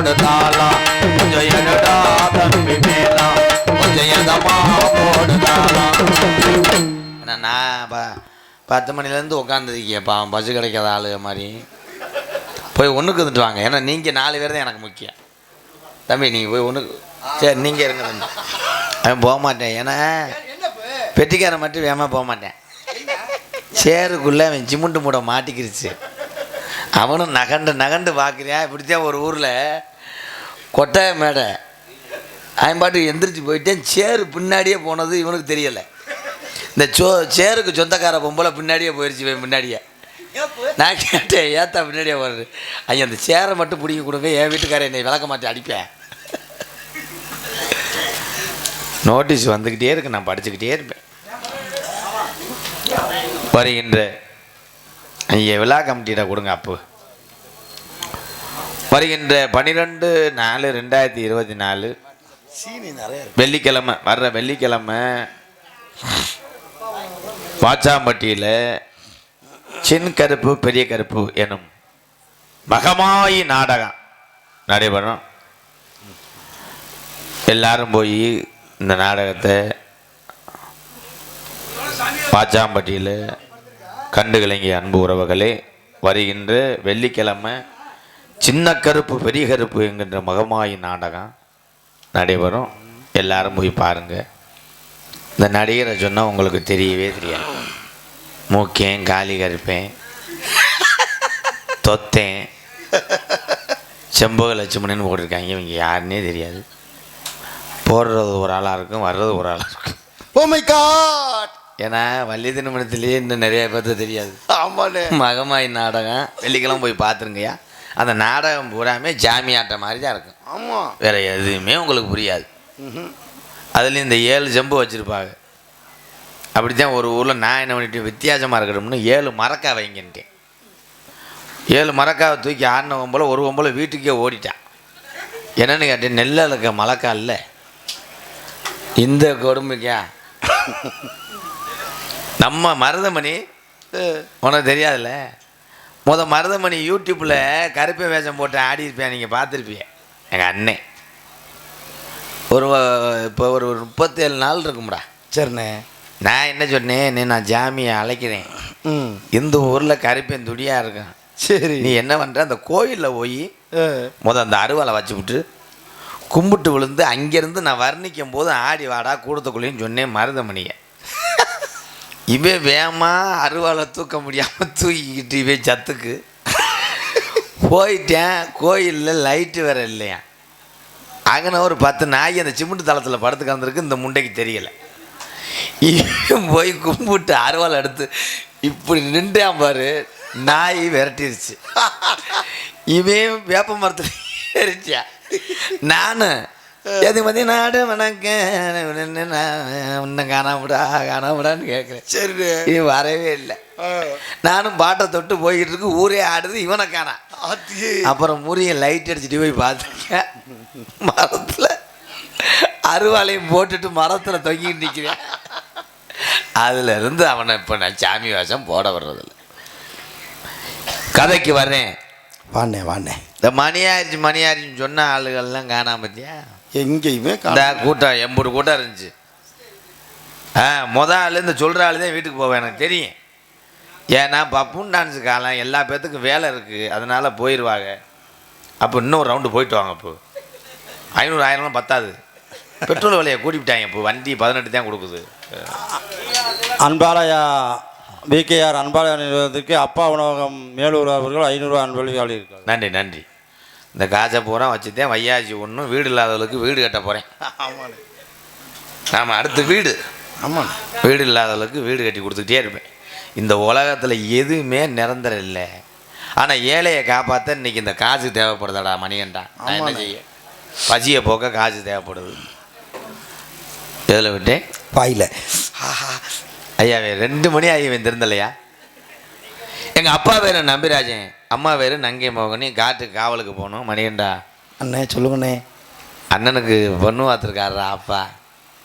போடுதாளா? கொஞ்சம் என்னடா தம்பி மேலா கொஞ்சம் எதமா போடுதாளா? நான் பத்து மணிலேருந்து உட்காந்துருக்கேன் பாவம் பஸ் கிடைக்காத ஆளு மாதிரி. போய் ஒன்றுக்கு இருந்துட்டு வாங்க. ஏன்னா நீங்கள் நாலு பேர் தான் எனக்கு முக்கியம். தம்பி நீங்கள் போய் ஒன்றுக்கு சரி நீங்கள் இருங்க தம்பி. அவன் போக மாட்டேன். ஏன்னா பெட்டிக்காரன் மட்டும் வேகமாக போக மாட்டேன். சேருக்குள்ளே அவன் சிமெண்ட்டு மூட மாட்டிக்கிருச்சு. அவனும் நகண்டு நகண்டு பார்க்குறியா? இப்படித்தான் ஒரு ஊரில் கொட்டாய மேடை. அவன் பாட்டு எந்திரிச்சு போயிட்டேன். சேரு பின்னாடியே போனது இவனுக்கு தெரியலை. இந்த சோ சேருக்கு சொந்தக்கார பொம்பளை பின்னாடியே போயிடுச்சு இவன் பின்னாடியே. நான் கேட்டேன் ஏத்தா பின்னாடியே வருது ஐயா அந்த சேரை மட்டும் பிடிக்க கொடுங்க என் வீட்டுக்காரன் என்னை விளக்க மாட்டி அடிப்பேன். நோட்டீஸ் வந்துக்கிட்டே இருக்கு நான் படிச்சுக்கிட்டே இருப்பேன். வருகின்ற ஐயா விழா கமிட்டியிட கொடுங்க அப்போ. வருகின்ற பன்னிரெண்டு நாலு ரெண்டாயிரத்தி இருபத்தி நாலு. வெள்ளிக்கிழமை வர்ற வெள்ளிக்கிழமை வாச்சாம்பட்டியில் சின் கருப்பு பெரிய கருப்பு எனும் மகமாயி நாடகம் நடைபெறும். எல்லாரும் போய் இந்த நாடகத்தை வாச்சாம்பட்டியில் கண்டுகளங்கிய அன்பு உறவுகளே வருகின்ற வெள்ளிக்கிழமை சின்ன கருப்பு பெரிய கருப்பு என்கின்ற மகமாயி நாடகம் நடைபெறும். எல்லாரும் போய் பாருங்க. இந்த நடிகரை சொன்னால் உங்களுக்கு தெரியவே தெரியாது. மூக்கேன் காலி கருப்பேன் தொத்தேன் செம்பக லட்சுமணன் போட்டிருக்காங்க. இவங்க யாருன்னே தெரியாது. போடுறது ஒரு ஆளாக இருக்கும் வர்றது ஒரு ஆளாக இருக்கும். ஓ மை காட் ஏன்னா வள்ளி திருமணத்திலேயே இன்னும் நிறைய பேர்த்த தெரியாது. ஆமாண்ணே. மகமாய் நாடகம் வெள்ளிக்கிழமை போய் பார்த்துருங்கய்யா. அந்த நாடகம் பூராமே ஜாமியாட்ட மாதிரி தான் இருக்கும். ஆமா. வேற எதுவுமே உங்களுக்கு புரியாது. அதுலேயும் இந்த ஏழு ஜம்பு வச்சுருப்பாங்க. அப்படித்தான் ஒரு ஊரில் நான் என்ன பண்ணிட்டேன் வித்தியாசமாக இருக்கணும்னு ஏழு மரக்கா வைங்கன்ட்டேன். ஏழு மரக்காவை தூக்கி ஆடினவன் போல் ஒரு போல் வீட்டுக்கே ஓடிட்டான். என்னன்னு கேட்டேன் நெல்லில் இருக்க மலக்கா இல்லை. இந்த கொடுமைக்கா. நம்ம மருதமணி உனக்கு தெரியாதுல்ல? முத மருதமணி யூடியூப்பில் கருப்பை வேஷம் போட்டு ஆடி இருப்பேன் நீங்கள் பார்த்துருப்பீங்க. எங்கள் அண்ணன் ஒரு இப்போ ஒரு முப்பத்தேழு நாள் இருக்கும்டா. சரிண்ணே. நான் என்ன சொன்னேன் நீ நான் ஜாமியை அழைக்கிறேன். இந்த ஊரில் கருப்பேன் துடியாக இருக்கும் சரி. நீ என்ன பண்ணுற அந்த கோயிலில் போய். முத அந்த அருவாளை வச்சுவிட்டு கும்பிட்டு விழுந்து அங்கேருந்து நான் வர்ணிக்கும் போது ஆடி வாடா கூடத்துக்குள்ளேன்னு சொன்னேன் மருதமணியை. இவன் வேகமா அருவாளை தூக்க முடியாமல் தூக்கிக்கிட்டு இவன் சத்துக்கு. போயிட்டேன் கோயிலில் லைட்டு வேற இல்லையா. அங்கே ஒரு பத்து நாய் அந்த சிமெண்ட் தளத்தில் படுத்து கிடந்திருக்கு இந்த முண்டைக்கு தெரியலை. இவன் போய் கும்பிட்டு அருவாள் எடுத்து இப்படி நின்றான் பாரு நாய் விரட்டிருச்சு. இவன் வேப்ப மரத்தில் ஏறிச்சியா நான் எது மதி நாடு வணக்கம். உன்னை காணாமடா காணாமடான்னு கேட்குறேன் சரிண்ணே. இது வரவே இல்லை. நானும் பாட்டை தொட்டு போய்கிட்டு இருக்கு ஊரே ஆடுது இவனை காணா. அப்புறம் முறிய லைட் அடிச்சுட்டு போய் பார்த்துருக்கேன். மரத்தில் அருவாளையும் போட்டுட்டு மரத்தில் தொங்கிட்டு நிற்கிறேன் அதுல இருந்து அவனை இப்போ நான் சாமி வேஷம் போட வர்றதில்ல. கதைக்கு வர்றேன். வாண்ணே வாண்ணே. இந்த மணி ஆயிடுச்சு மணி ஆயிடுச்சுன்னு சொன்ன ஆளுகள்லாம் காணாம பார்த்தியா எங்கேயுமே கூட்டம் எண்பது கூட்டம் இருந்துச்சு. ஆ மொத ஆள் இந்த சொல்கிற ஆள் தான் வீட்டுக்கு போவேன் எனக்கு தெரியும். ஏன்னா பப்புன் டான்ஸ் காலம் எல்லா பேர்த்துக்கும் வேலை இருக்குது அதனால் போயிடுவாங்க அப்போ இன்னும் ஒரு ரவுண்டு போயிட்டு வாங்க இப்போ ஐநூறு ஆயிரம்லாம் பத்தாது. பெட்ரோல் விலையை கூட்டிவிட்டாங்க இப்போ வண்டி பதினெட்டு தான் கொடுக்குது. அன்பாலயா பிகேஆர் அன்பாலயா நிறுவனத்திற்கு அப்பா உணவகம் மேலூர் அவர்கள் ஐநூறுரூவா அன்பளிப்பு இருக்காங்க நன்றி நன்றி. இந்த காசை பூரா வச்சுட்டேன். வையாச்சி ஒன்றும் வீடு இல்லாதவளுக்கு வீடு கட்ட போகிறேன் ஆமாண்ணே. ஆமாம் அடுத்து வீடு. ஆமாண்ணே. வீடு இல்லாதவளுக்கு வீடு கட்டி கொடுத்துக்கிட்டே இருப்பேன். இந்த உலகத்தில் எதுவுமே நிரந்தரம் இல்லை. ஆனால் ஏழையை காப்பாற்ற இன்னைக்கு இந்த காசு தேவைப்படுதாடா மணிகண்டா நான் என்ன. செய்ய? பசியை போக்க காசு தேவைப்படுது. எதில் விட்டேன்? பாயில ஐயா வே- ரெண்டு மணி ஆகி தெரிந்தலையா? எங்கள் அப்பா பேர் நம்பிராஜன்? அம்மா பேர் நங்கை மோகனி காட்டுக்கு காவலுக்கு போகணும். மணிகண்டா. அண்ணே சொல்லுங்கண்ணே. அண்ணனுக்கு பொண்ணு பார்த்துருக்காரா அப்பா.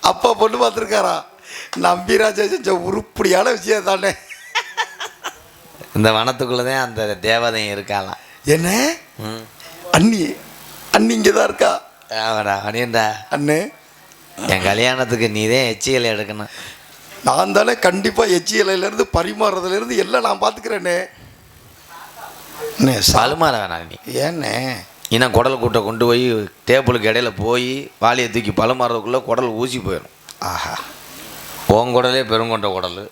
அப்பா பொண்ணு பார்த்துருக்காரா? நம்பிராஜா செஞ்ச உருப்படியான விஷயம் தானே இந்த வனத்துக்குள்ளே தான் அந்த தேவதையும் இருக்காளாம். என்ன? அண்ணி அண்ணி இங்கே தான் இருக்கா? ஆமாடா அணியண்டா அண்ணே. என் கல்யாணத்துக்கு நீ தான் எச்சியலை எடுக்கணும். நான் தானே கண்டிப்பாக எச்சி இலையிலேருந்து பரிமாறுறதுலேருந்து எல்லாம் நான் பார்த்துக்கிறேனே. பழுமாற வேணாம் நீ. ஏண்ணே இன்னும் குடல் கூட்டை கொண்டு போய் டேபிளுக்கு இடையில போய் வாளியை தூக்கி பழுமாறதுக்குள்ளே குடல் ஊசி போயிடும் ஆஹா. உன் குடலே பெருங்கொண்ட குடல்.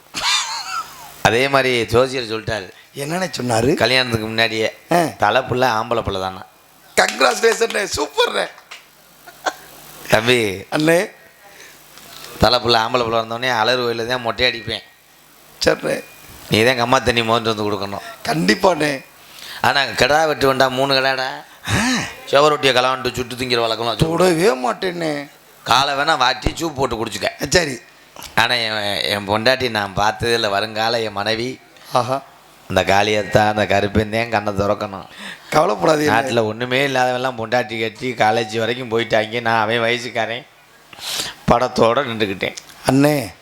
அதே மாதிரி ஜோசியர் சொல்லிட்டாரு. என்னண்ணே சொன்னார்? கல்யாணத்துக்கு முன்னாடியே. தலை புள்ள ஆம்பளை புள்ள தானே? கங்க்ராச்சுலேஷன் சூப்பர்ண்ணே தம்பி அண்ணே. தலை புள்ள ஆம்பளை புள்ள வந்தோடனே அலறு கோயிலில் தான் மொட்டை அடிப்பேன். சரிண்ணே. நீ தான் கம்மா தண்ணி மோந்து வந்து கொடுக்கணும். கண்டிப்பாண்ணே. ஆனால் கிடா வெட்டு வேண்டா மூணு கடாடா? செவரொட்டியை கலவாண்டு சுட்டு திங்கிற வழக்கம்லாம் தொடவே மாட்டேண்ணே காலை வேணா வாட்டி சூப் போட்டு குடிச்சுக்க. சரி. ஆனால் என் என் பொண்டாட்டி நான் பார்த்ததில்ல வருங்கால என் மனைவி. ஆஹா. அந்த காளியத்தான் அந்த கருப்பந்தேன் கண்ணை திறக்கணும். கவலைப்படாதீங்க. நாட்டில் ஒன்றுமே இல்லாதவெல்லாம் பொண்டாட்டி கட்டி காலேஜ் வரைக்கும் போயிட்டாங்க நான் அவன் வயசுக்காரன். படத்தோடு நின்றுக்கிட்டேன். அண்ணே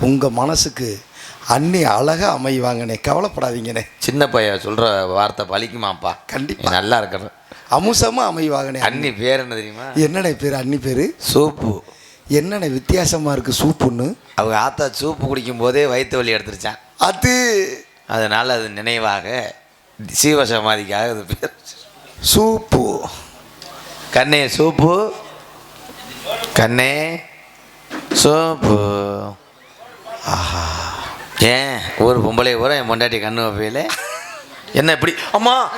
உங்கள் மனசுக்கு அண்ணி அழகா அமைவாங்கண்ணே. கவலைப்படாதீங்கண்ணே. சின்ன பையன் சொல்கிற வார்த்தை பலிக்குமாப்பா. கண்டிப்பா. நீ நல்லா இருக்கணும். அமுசமாக அமைவாங்கண்ணே அண்ணி பேர் என்ன தெரியுமா? என்னண்ணே பேர் அண்ணி பேர்? சூப்பு. என்னண்ணே வித்தியாசமாக இருக்குது சூப்புன்னு? அவங்க ஆத்தா சூப்பு குடிக்கும் போதே வயிற்று வலி எடுத்துருச்சான். அது? அதனால் அது நினைவாக சீவசமாதிக்காக அது பேர் சூப்பு. கண்ணே சூப்பு. கண்ணே சூப்பு. ஆஹா. ஏன்? ஒரு பொம்பளை பூரா என் பொண்டாட்டி கண்ணு வைப்பையில? என்ன இப்படி? அம்மா!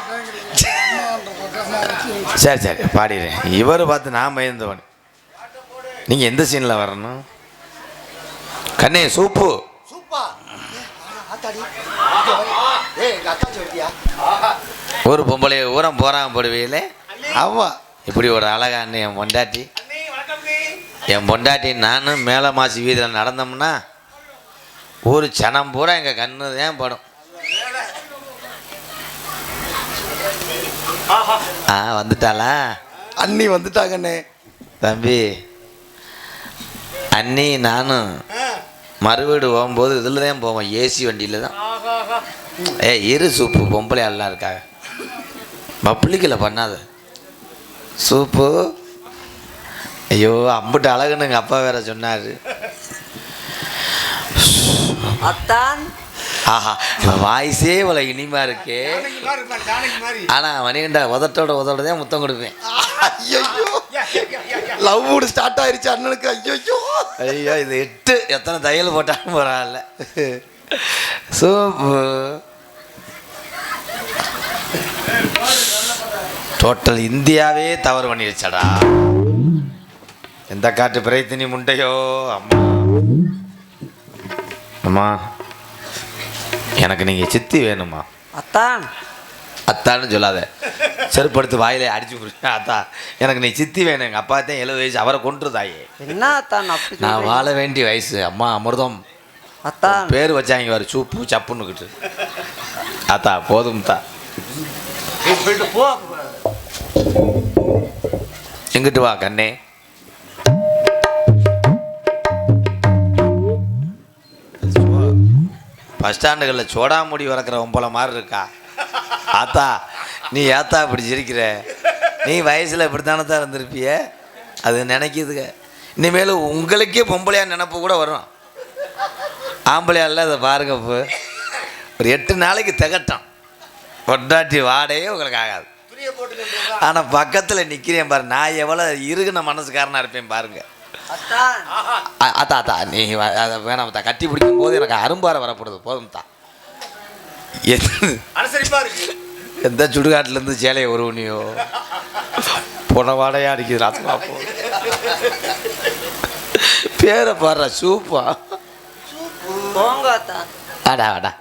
சரி சரி பாடிடுறேன் இவர் பார்த்து நான் பயந்தவன். நீங்கள் எந்த சீனில் வரணும்? கண்ணே சூப்பு. ஒரு பொம்பளை ஊரம் போகிறான் போடுவையில் ஆமாம் இப்படி ஒரு அழகான என் பொண்டாட்டி. என் பொண்டாட்டி நானும் மேலே மாசி வீதியில் நடந்தோம்னா ஒரு சனம் பூரா எங்கள் கண்ணு தான் படும். ஆ வந்துட்டாளா? அண்ணி வந்துட்டாங்கண்ணே. தம்பி அண்ணி நானும் மறுவீடு போகும்போது இதில் தான் போவோம் ஏசி வண்டியில் தான். ஏ இரு சூப்பு பொம்பளை எல்லாம் இருக்காங்க. பப்ளிக்கில் பண்ணாத. சூப்பு. ஐயோ அம்புட்டு அழகுன்னு எங்கள் அப்பா வேற சொன்னார். அத்தான். ஆஹா வாய்ஸே இவ்வளோ இனிமா இருக்கே. ஆனால் மணிகண்டா உதட்டோட உதட்டோட தான் முத்தம் கொடுப்பேன். ஐயோ லவ் மூடு ஸ்டார்ட் ஆயிருச்சு அண்ணனுக்கு. ஐயோ ஐயோ இது எட்டு எத்தனை தையல் போட்டாலும் பரவாயில்ல. சூப்பு டோட்டல் இந்தியாவே தவறு பண்ணிருச்சடா. எந்த காட்டு பிரைத்தினி முண்டையோ அம்மா. அம்மா எனக்கு நீங்கள் சித்தி வேணுமா? அத்தான். அத்தான்னு சொல்லாத. செருப்படுத்து வாயிலே அடிச்சு புடிச்சு. அத்தா எனக்கு நீ சித்தி வேணும். எங்கள் அப்பா தான் எழுபது வயசு. அவரை கொன்று தாயே என்ன அத்தான் நான்? வாழ வேண்டிய வயசு. அம்மா அமிர்தம். அத்தான். பேர் வச்சாங்க வேறு சூப்பு சப்புன்னுக்கிட்டு அத்தா போதும் தா. எங்கிட்டு வா கண்ணே. பஸ் ஸ்டாண்டுகளில் சோடாமுடி வளர்க்குற ஒம்பளை மாதிரி இருக்கா? ஆத்தா நீ ஏத்தா இப்படி சிரிக்கிற? நீ வயசில் இப்படித்தானே தான் இருந்திருப்பிய? அது நினைக்கிதுங்க இனிமேல் உங்களுக்கே பொம்பளையா நினப்பு கூட வரும். ஆம்பளையால அதை பாருங்க இப்போ ஒரு எட்டு நாளைக்கு திகட்டும். பொட்டாட்டி வாடையே உங்களுக்கு ஆகாது. ஆனால் பக்கத்தில் நிற்கிறேன் பாரு. நான் எவ்வளோ இருகுன மனசுக்காரனாக இருப்பேன் பாருங்க. அத்தான் அ- அத்தா. அத்தா நீ அதை வேணாம் தா கட்டி பிடிக்கும் போது எனக்கு அரும்பாறை வரப்படுது போதும் தா அனுசரிப்பா இருக்கு. எந்த சுடுகாட்டிலேருந்து சேலையை உருவனியோ? புன அடிக்குது ராத்திரா போ. பேரை பாடுற சூப்பா. அடா அடா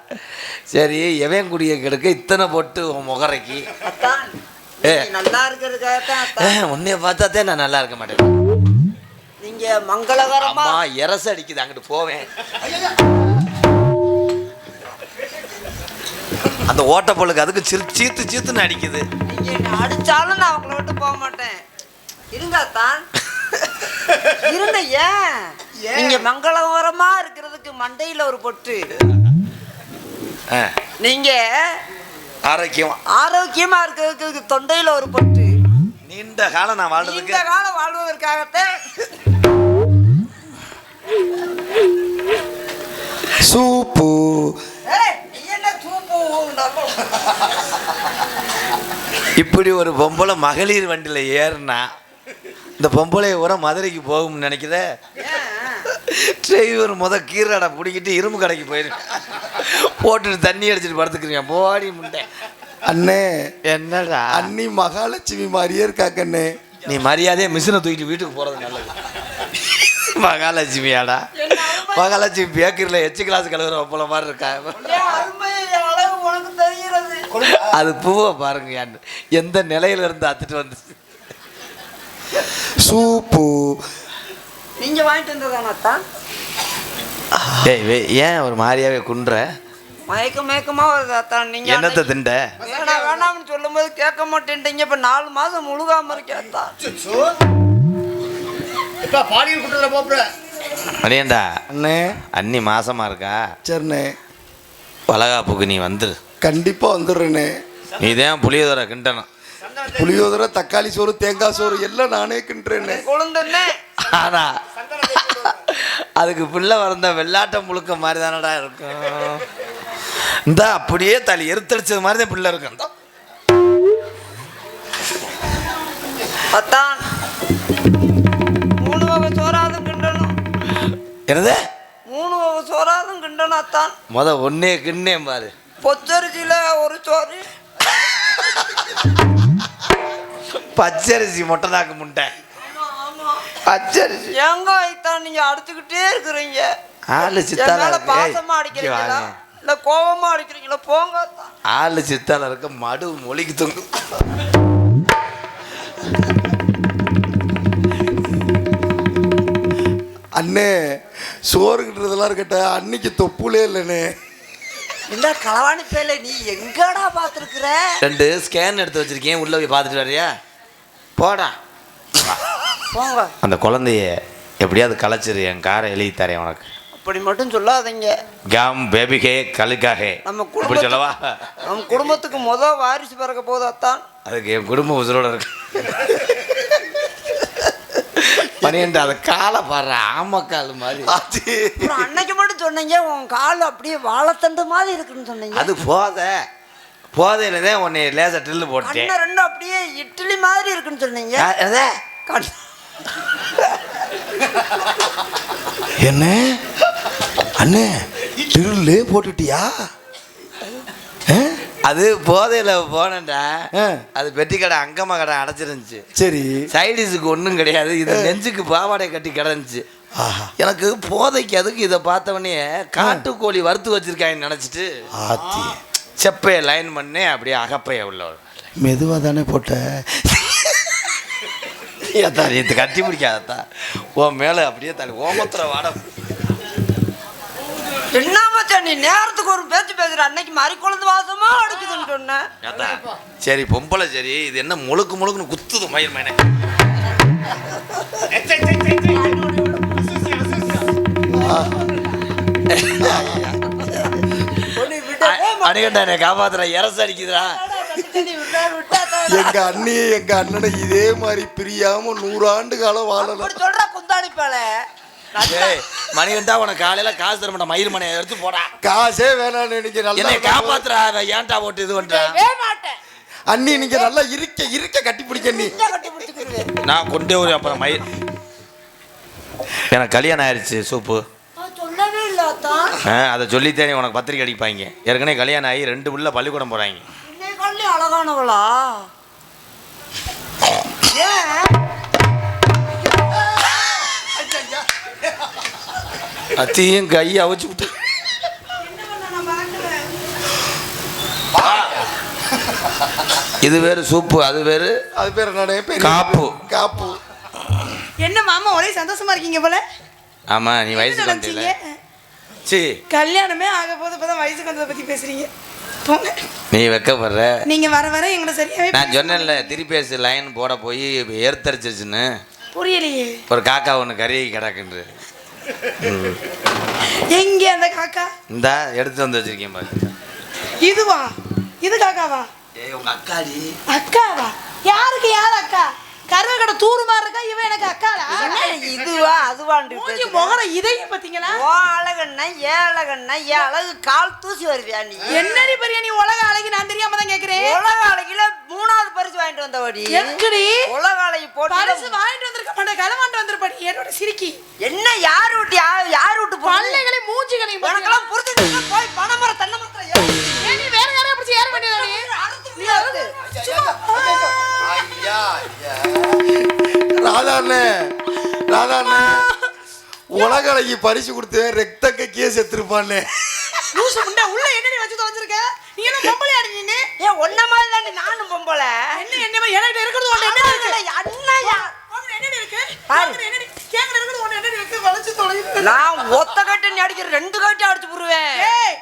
சரி எவன் குடிய கெடுக்க? இத்தனை போட்டு உன் முகரைக்கு. நல்லா இருக்கிறதுக்காக தான் உன்னைய பார்த்தாதே நான் நல்லா இருக்க மாட்டேன். நீங்க மங்களகரமா அம்மா எரச அடிக்குது அங்கிட்டு போவேன். அந்த ஓட்டப்பொழுக்கு அதுக்கு சிறு சீத்து சீத்துன்னு அடிக்குது. நீங்க என்ன அடிச்சாலும் நான் உங்களை விட்டு போக மாட்டேன். இருங்க அத்தான். இருங்க ஏன்? நீங்க மங்களகரமா இருக்கிறதுக்கு மண்டையில ஒரு பொட்டு. நீங்க ஆரோக்கியம் ஆரோக்கியமா இருக்கிறதுக்கு தொண்டையில ஒரு பொட்டு. நீண்ட காலம் நான் இந்த வாழ்றதுக்கு காலம் வாழ்வதற்காகத்தான். சூப்பு? இப்படி ஒரு பொம்பளை மகளிர் வண்டியில் ஏறுனா இந்த பொம்பளை உரம் மதுரைக்கு போகும்னு நினைக்கிறத ஏன்? டிரைவர் முத கீரடை பிடிக்கிட்டு இரும்பு கடைக்கு போயிருக்கேன் போட்டுட்டு தண்ணி அடிச்சிட்டு படுத்துக்கிறீங்க. போடி முண்டை. அண்ணே. என்னடா? அண்ணி மகாலட்சுமி மாதிரியே இருக்கா கண்ணே நீ மரியாதையை மிஷினை தூக்கிட்டு வீட்டுக்கு போகிறது நல்லது. மகாலட்சுமியாடா? மகாலட்சுமி பேக்கரியில் எச்சு கிளாஸ் கழுவுற ஒப்பளை மாதிரி இருக்கா? என் அருமை அளவு உனக்கு தெரிகிறது. அது பூவை பாருங்க எந்த நிலையில இருந்து அத்துட்டு வந்துச்சு சூப்பு. நீங்க வாங்கிட்டு வந்ததானாத்தான் ஏய் ஏன் ஒரு மாதிரியாவே குன்ற? மயக்க மயக்கமா வருதாத்தான் நீங்க என்னத்தை திண்ட? வேணாம் வேணாம்னு சொல்லும்போது கேட்க மாட்டேன்ட்டீங்க. இப்ப நாலு மாசம் முழுகாம இருக்கேன்தான் இப்ப பாலியல் குற்றத்துல போப்புற? மணியண்டா அண்ணே. அண்ணி மாசமா இருக்கா? சரிண்ணே. வளகாப்புக்கு நீ வந்துரு. கண்டிப்பா வந்துடுறேண்ணே. நீ தான் புளியோதரை கிண்டணும். புளியோதரை தக்காளி சோறு தேங்காய் சோறு எல்லாம் நானே கிண்டுறேண்ணே. கொழுந்துன்னு ஆனா அதுக்கு பிள்ளை வளர்ந்த வெள்ளாட்டம் முழுக்க மாதிரி தானடா இருக்கும். இந்த அப்படியே தலி எருத்தடிச்சது மாதிரி தான் பிள்ளை சோறாதும் கிண்டணும். என்னது? மூணு சோறாதும் கிண்டணும் அத்தான் முத ஒன்னே கிண்ணே பாரு. பொச்சரிசியில ஒரு சோறு. பச்சரிசி மொட்டை. நாக்கு முட்டை பச்சரிசி. தேங்காய் தான் நீங்க அடிச்சுக்கிட்டே இருக்கிறீங்க? ஆளு சித்தால இருக்கு. பாசமா அடிக்கிறீங்களா. இல்ல கோவமா அடிக்கிறீங்களா போங்க. ஆளு சித்தால இருக்க மடு மொழிக்கு தொங்கு. அண்ணே சோறுகிட்டதெல்லாம் இருக்கட்டும் அன்னைக்கு தொப்புலே இல்லைண்ணே. இந்த களவாணி பேல நீ எங்கடா பாத்துருக்குற ரெண்டு ஸ்கேன் எடுத்து வச்சிருக்கேன் உள்ள போய் பார்த்துட்டு வரியா? போடா. போங்க. அந்த குழந்தைய எப்படியாவது கலைச்சிரு என் காரை எழுதி தரேன் உனக்கு. அப்படி மட்டும் சொல்லாதீங்க. காம் பேபிகே கலுக்காகே நம்ம குடும்பத்து- சொல்லவா? நம்ம குடும்பத்துக்கு முத வாரிசு பிறக்க போது அத்தான் அதுக்கு என் குடும்ப உசுரோட இருக்கு. பனியண்டு அதை காலை பாடுற ஆமக்கால் மாதிரி. அன்னைக்கு மட்டும் சொன்னீங்க உன் கால் அப்படியே வாழைத்தண்டு மாதிரி இருக்குன்னு சொன்னீங்க. அது போத. போதையில தான் உன்னை லேசா ட்ரில்லு போட்டேன் ரெண்டும் அப்படியே இட்லி மாதிரி இருக்குன்னு சொன்னீங்க. என்ன? அண்ணே திருளே போட்டுட்டியா? அது போதையில போனேன்டா. அது பெட்டி கடை அங்கம்மா கடை அடைச்சிருந்துச்சு. சரி. சைடிஸுக்கு ஒன்றும் கிடையாது. இது நெஞ்சுக்கு பாவாடை கட்டி கிடந்துச்சு. எனக்கு போதைக்கு அதுக்கு இதை பார்த்தவொடனே காட்டுக்கோழி வறுத்து வச்சிருக்காங்கன்னு நினச்சிட்டு ஆத்தி. செப்பையை லைன் பண்ணி அப்படியே அகப்பைய உள்ளவர் மெதுவாக தானே போட்ட? ஏத்தா இது கட்டி பிடிக்காதத்தா. உன் மேலே அப்படியே தள்ளி ஓமத்துற வாட. என்ன மச்சான் நீ நேரத்துக்கு ஒரு பேச்சு பேசுற? அன்னைக்கு மறி குழந்தை வாசமா அடிக்குதுன்னு சொன்னேன் சரி பொம்பளை சரி இது என்ன முழுக்கு முழுக்குன்னு குத்துது மயில் மேனே அணிகண்டா என்னை காப்பாத்துற இரசு அடிக்குதுடா. எங்க அண்ணி எங்க அண்ணனை இதே மாதிரி பிரியாம நூறாண்டு காலம் வாழலாம் அப்படி சொல்ற குந்தாணி ஏய் மணிகண்டா உனக்கு காலையில காசு தர மாட்டேன் மயில் மணியை எடுத்து போடா. காசே வேணாம்னு நீங்க என்னை நல்லா காப்பாத்துறா அவன் ஏன்டா போட்டு இது பண்றா? மாட்டேன் அண்ணி நீங்க நல்லா இருக்க இருக்க கட்டி பிடிக்க நீ. நான் கொண்டே ஒரு அப்புறம் மயில். எனக்கு கல்யாணம் ஆயிடுச்சு சூப்பு. அதை சொல்லித்தேனே உனக்கு பத்திரிக்கை அடிப்பாங்க. ஏற்கனவே கல்யாணம் ஆகி ரெண்டு புள்ள பள்ளிக்கூடம் போகிறாங்க அழகானவளா? அத்தையும் கையை அவிச்சு விட்டு. இது வேறு சூப்பு அது வேறு அது பேர் என்னடே பேர் காப்பு. காப்பு. என்ன மாமா ஒரே சந்தோஷமா இருக்கீங்க போல? ஆமாம் நீ நினைச்சீங்க வந்துல. சி. கல்யாணமே ஆக போது இப்பதான் வயசுக்கு வந்ததை பத்தி பேசுறீங்க. போங்க. நீ வெக்கப்படுற. நீங்க வர வர எங்களை சரியாவே நான் சொன்னேன்ல திருப்பேசி லைன் போட போய் எர்த்தரிச்சிருச்சுன்னு புரியலையே. ஒரு காக்கா ஒன்று கறி கிடக்குன்று. எங்க அந்த காக்கா? இந்தா எடுத்து வந்து வச்சிருக்கேன் பாரு. இதுவா? இது காக்காவா? ஏய் உங்க அக்காடி. அக்காவா? யாருக்கு யார் அக்கா? கருவ கடை தூரு மாதிரி இருக்கா? இவன் எனக்கு என்ன? இதுவா அதுவாண்டு மூஞ்சி முகர இதையும் பாத்தீங்களா? ஓ அழகண்ணா ஏ அழகண்ணா ஏ அழகு கால் தூசி வருவியா நீ? என்னடி பெரிய நீ உலக அழகி நான் தெரியாம தான் கேக்குறேன். உலக அழகில மூணாவது பரிசு வாங்கிட்டு வந்தவடி. எங்கடி உலக அழகி பரிசு போட்டு வாங்கிட்டு வந்திருக்க மாட்டேன் களவாண்டு வந்திருப்பாடி என்னோட சிரிக்கி. என்ன யார் விட்டு யார் யார் விட்டு பல்லைகளை மூஞ்சிகளையும் உனக்கெல்லாம் புரிஞ்சு போய் பனைமரம் தென்னை மரத்துல ஏறு. நீ வேற யாரையா பிடிச்சி ஏற வேண்டியதானே அறுத்து ஐயா ராதாண்ணே ராதாண்ணே. உலக அழகி பரிசு கொடுத்து ரத்த கக்கியே செத்துருப்பாண்ணே. லூசு முண்டை உள்ள என்னடி வச்சு தொலைச்சிருக்க நீ என்ன பொம்பளை ஆடி நீ ஏன் ஒன்ன மாதிரி தாண்டி நானும் பொம்பளை. என்ன என்ன என்கிட்ட இருக்கிறது ஒண்ணு என்ன இருக்கு? அண்ணா என்னடி இருக்கு? பாரு. கேக்குற இருக்கிறது ஒண்ணு என்னடி இருக்கு? வளைச்சு தொலைச்சு நான் ஒத்த கட்டு நீ அடிக்கிற ரெண்டு கட்டு அடிச்சு போடுவேன். ஏய்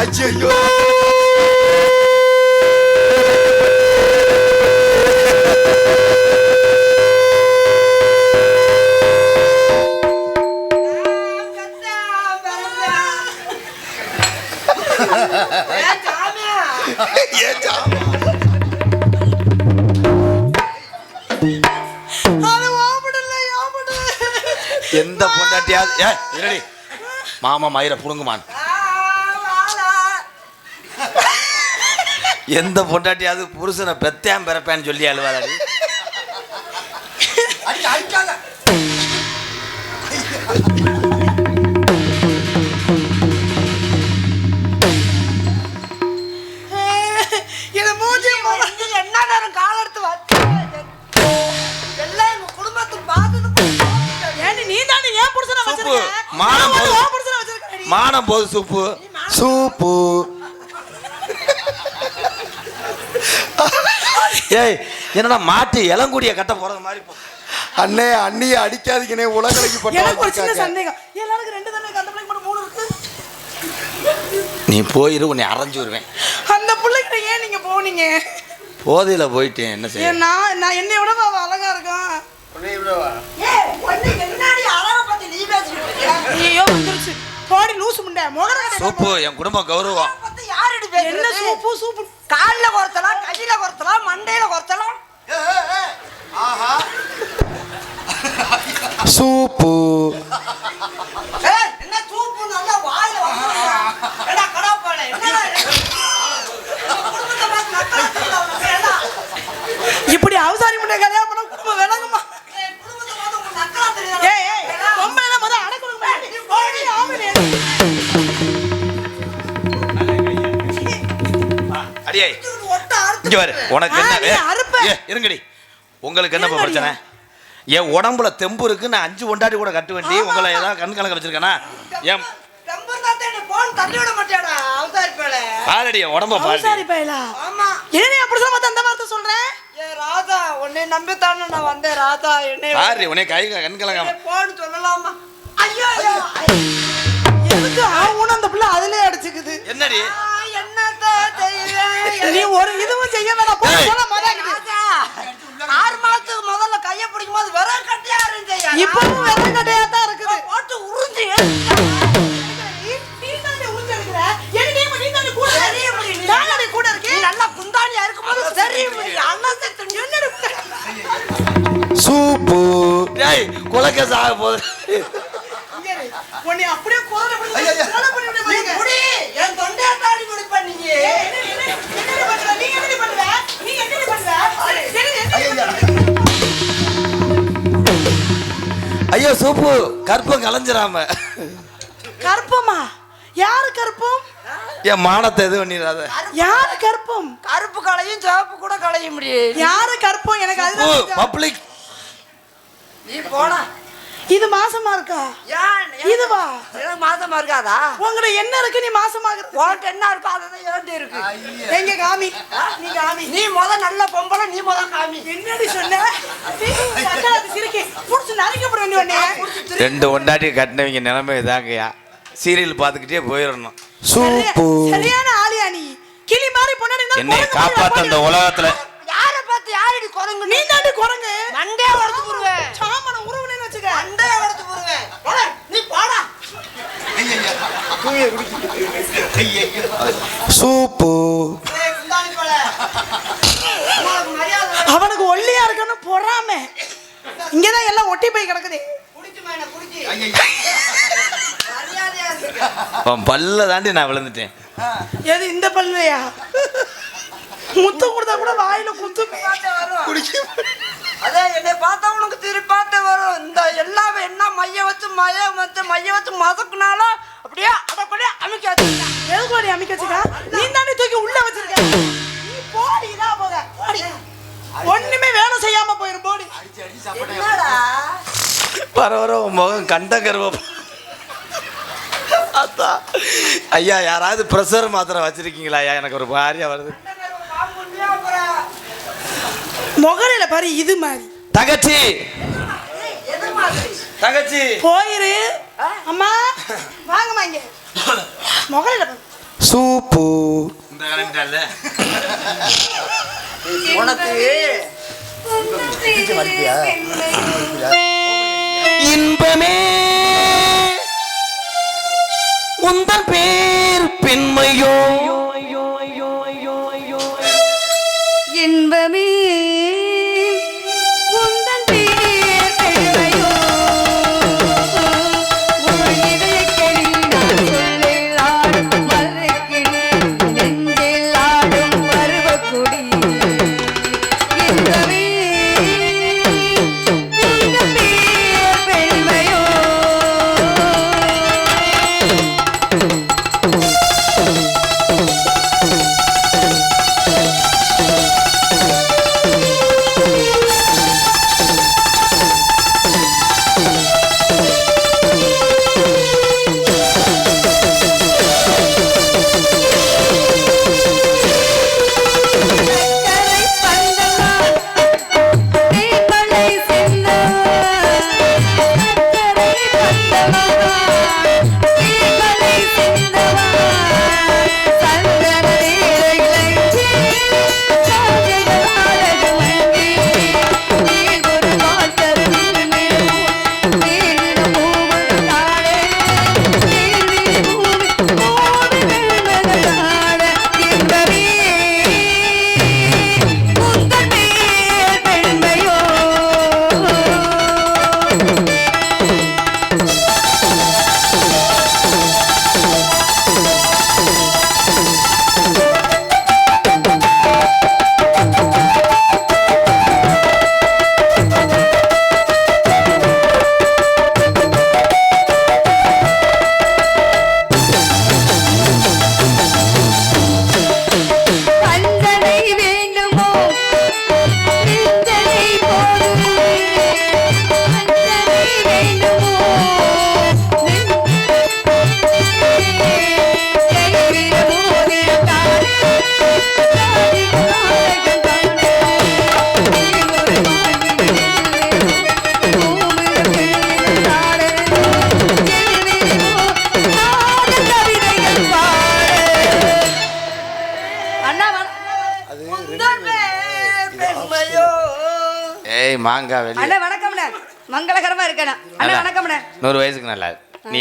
ஐயோ எந்த பொண்டாட்டியாவது ஏ மாமா மயிரை புடுங்குமான் எந்த பொண்டாட்டியாவது புருஷனை பெத்தேன் பிறப்பேன்னு சொல்லி அழுவாதாடி. இது மூஞ்சி முக- என்ன நேரம் கால் எடுத்து வச்சு எல்லாம் எங்க குடும்பத்துக்கு பார்த்தது ஏண்டி நீ தாண்டி ஏன் புருஷனை சூப்பு, வச்சிருக்க மானம் நான் வந்து போகுது. உன் புருஷனை வச்சிருக்கேன்டி. மானம் போது சூப்பு சூப்பு ஏய் என்னடா மாட்டி இளங்குடிய கட்ட போறது மாதிரி போ- அண்ணே அண்ணியை அடிக்காதீங்கண்ணே உலக அழகி எனக்கு ஒரு சின்ன சந்தேகம். எல்லாருக்கும் ரெண்டு தானே அந்த பிள்ளைக்கு மட்டும் மூணு இருக்கு. நீ போயிரு உன்னை அரைஞ்சு வருவேன் அந்த பிள்ளைகிட்ட ஏன் நீங்க போனீங்க? போதையில போயிட்டேன் என்ன செய்ய? நான் நான் என்னை விட அழகா இருக்கான் ஏய், ஒண்ணு என்னடி அழகை பத்தி நீ பேசிட்டு இருக்கியா? ஐயோ வந்துருச்சு. போடி லூசு முண்டை முகர சூப்பு என் குடும்ப கௌரவம். என்ன? Soup soup? கால்ல குறைச்சலாம் கையில குறைச்சலாம் மண்டையில குறைச்சலாம். சூப்பு. இங்க பாரு உனக்கு என்ன இருங்கடி. உங்களுக்கு என்ன. பிரச்சனை? என் உடம்புல தெம்பு இருக்கு நான் அஞ்சு கொண்டாடி கூட கட்டு வேண்டி உங்களை ஏதாவது கண் கலக்க வச்சிருக்கேனா? என் என் உடம்ப அவசாரி பாலடி பயலா ஆமா. என்ன நீ அப்படி சொல்ல அந்த வார்த்தை சொல்றேன் ஏ ராதா உன்னை நம்பித்தானே நான் வந்தேன் ராதா. என்னை பாரு உனே கை கண் கலங்காம. போன் சொல்லலாமா? ஐயோ எதுக்கு? ஆவுன்னு அந்த பிள்ளை அதுலயே அடிச்சுக்குது. என்னடி? நீ ஒரு இதுவும் செய்ய வேணாம். ஆறு மாசத்துக்கு முதல்ல கைய பிடிக்கும் போது வெறும் கட்டியா இருந்துச்சு. இப்பவும் வெறும் கட்டையா தான் இருக்குது போட்டு உறிஞ்சு கூட இருக்கேன் நல்லா குந்தாணியா இருக்கும்போது செத்து என்னடி சூப்பு. டேய் குலக்க சாக போகுது உன்னை அப்படியே குரல பண்ணி கொலை பண்ணி விட நீ பாருங்க. குடி என் தொண்டையை தாடி முடிப்ப நீங்க ஏய், என்ன- என்ன- என்னடி பண்ற? நீ என்னடி பண்ற? நீ என்னடி பண்ற? என்னடி- என்னடி பண்ற? ஐயோ சூப்பு கற்பம் கலைஞ்சிராம. கற்பமா? யாரு கற்பம்? என் மானத்தை எது பண்ணிடாத யாரு கற்பம்? கருப்பு களையும் சிவப்பு கூட களைய முடியும் யாரு கற்பம்? எனக்கு தெரியும். பப்ளிக் நீ போனா இது மாசமா இருக்கா? ஏன்? இதுவா? மாசமா இருக்காதா? உங்கள்ட்ட என்ன இருக்கு? நீ மாசமாகிறது. உன்கிட்ட என்ன இருக்கோ அதுதான் ஏன்ட்டு இருக்கு. எங்க காமி? நீ காமி. நீ முத நல்ல பொம்பளை நீ முத காமி. என்னடி சொன்ன? சிரிக்கி புடிச்சு நரைக்கப்பட வேண்டிய உடனே ரெண்டு ஒண்டாட்டி கட்டினவங்க நிலைமை இதாங்கய்யா. சீரியல் பார்த்துக்கிட்டே போயிடணும். சூப்பு. சரியான ஆளியா நீ? கிளி மாதிரி பொண்ணாடி இருந்தா என்னை காப்பாத்த இந்த உலகத்துல. யார பார்த்து யாரடி குரங்கு? நீ தாண்டி குரங்கு. மண்டே உடச்சு போடுவேன் சாமன உறவுனேன்னு வச்சுக்க மண்டே உடச்சு போடுவேன் போடா, நீ போடா சூப்பு. அவனுக்கு ஒல்லியா இருக்கன்னு பொறாம. இங்கதான் எல்லாம் ஒட்டி போய் கிடக்குது. குடிச்சு பல்ல தாண்டி நான் விழுந்துட்டேன். எது இந்த பல்லையா முத்து கொடுத்தா கூட வாயில குத்து பார்த்தே வரும் அதே என்னை பார்த்தா உனக்கு திருப்பி பார்த்தே வரும். இந்த எல்லாமே என்ன மைய வச்சு மைய வச்சு மைய வச்சு மதக்குனாலும் அப்படியே அடப்படியே அமைக்காது எதுக்கு நீ அமைக்க வச்சுக்கா நீ தானே தூக்கி உள்ள வச்சிருக்க. நீ போடி இதா போக. போடி. ஒண்ணுமே வேலை செய்யாம போயிரும் போடி. என்னடா? வர வர முகம் கண்ட கருவம் அத்தா ஐயா யாராவது ப்ரெஷர் மாத்திரை வச்சிருக்கீங்களா ஐயா? எனக்கு ஒரு பாரியா வருது. முகரையில பாரு இது மாதிரி. தங்கச்சி. மாதிரி தங்கச்சி. போயிரு. அம்மா வாங்கம்மா இங்க. முகரையில பாரு. சூப்பு. உனக்கு இன்பமே. உந்தன் பேர் பெண்மையோ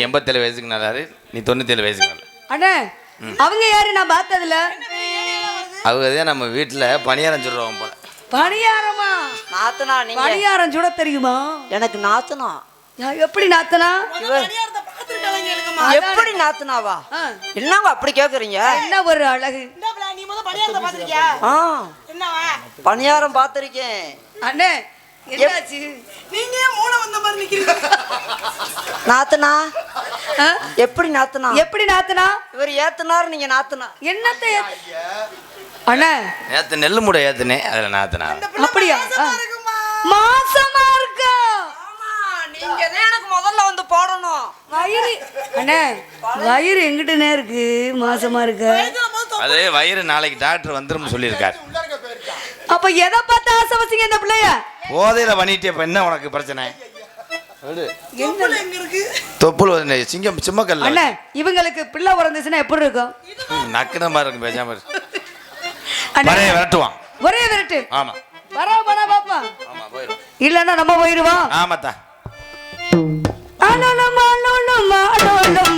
எண்பத்தேழு வயசுக்கு நல்லா இரு. நீ தொண்ணூத்தேழு வயசுக்கு நல்லா. அண்ணே அவங்க யாரு? நான் பார்த்ததுல அவங்க தான் நம்ம வீட்டில் பணியாரம் சொல்கிறவங்க போல. பணியாரமா? நாத்தனா நீங்க? பணியாரம் சுட தெரியுமா? எனக்கு நாத்தனா. எப்படி நாத்தனா? எப்படி நாத்தனாவா? என்னங்க அப்படி கேக்குறீங்க? என்ன ஒரு அழகு? நீ பணியாரம் பார்த்திருக்கேன். அண்ணே என்னாச்சு? நீங்க ஏன் மூளை வந்த மாதிரி நிக்கிறீங்க. நாத்தனா? எப்படி நாத்தனா? எப்படி நாத்தனா? இவர் ஏத்துனாரு நீங்க நாத்தனா. என்னத்த அண்ணே. நேற்று நெல் மூடை ஏற்றுனேன் அதில் நாத்தினா. அப்படியா. மாசமா இருக்கா? ஆமா நீங்க தான் எனக்கு முதல்ல வந்து போடணும். வயிறு அண்ணே வயிறு எங்கிட்டனே இருக்கு? மாசமா இருக்கு? அது வயிறு நாளைக்கு டாக்டர் வந்துரும்னு சொல்லியிருக்காரு. அப்ப எதை பார்த்து ஆசை வச்சீங்க இந்த பிள்ளைய? போதையில் பண்ணிட்டு இப்போ என்ன உனக்கு பிரச்சனை. தொப்புள் எங்க இருக்கு? தொப்புள் வந்து சிங்கம் சிம்மக்கல்ல. அண்ணே இவங்களுக்கு பிள்ளை பிறந்துச்சுன்னா எப்படி இருக்கும்? நக்குன மாதிரி இருக்கும் பேசாம பறைய விரட்டுவான் ஒரே விரட்டு. ஆமா. வரா போனா பாப்பா. ஆமா போயிடும் இல்லன்னா நம்ம போயிருவோம். ஆமாத்தா. அலோலம் அலோலம் அலோலம்